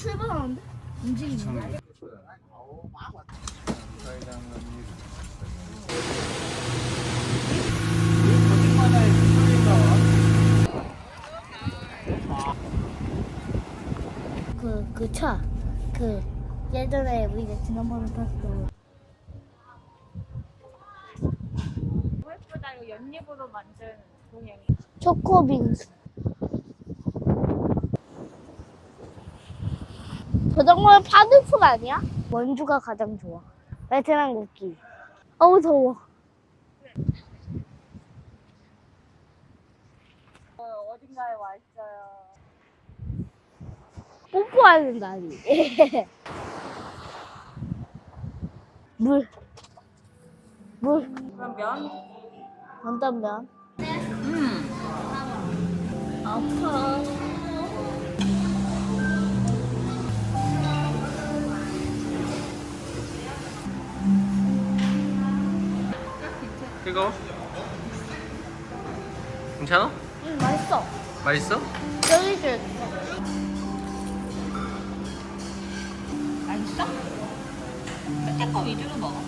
출발하는데? 움직이는데? 그, 그 차. 그, 예전에 우리가 지난번에. 예쁘다 이거 연잎으로 만든 동양이 초코빙수. 저 정도면 파들풀 아니야? 원주가 가장 좋아. 베트남 국기. 어우, 더워. 어, 어딘가에 와 있어요 뽀뽀하는 날이. 물. 물. 그럼 면? 어떤 면? 음 아파. 이거 괜찮아? 응, 맛있어. 맛있어? 여기 줄. 맛있어? 끝에 거 위주로 먹어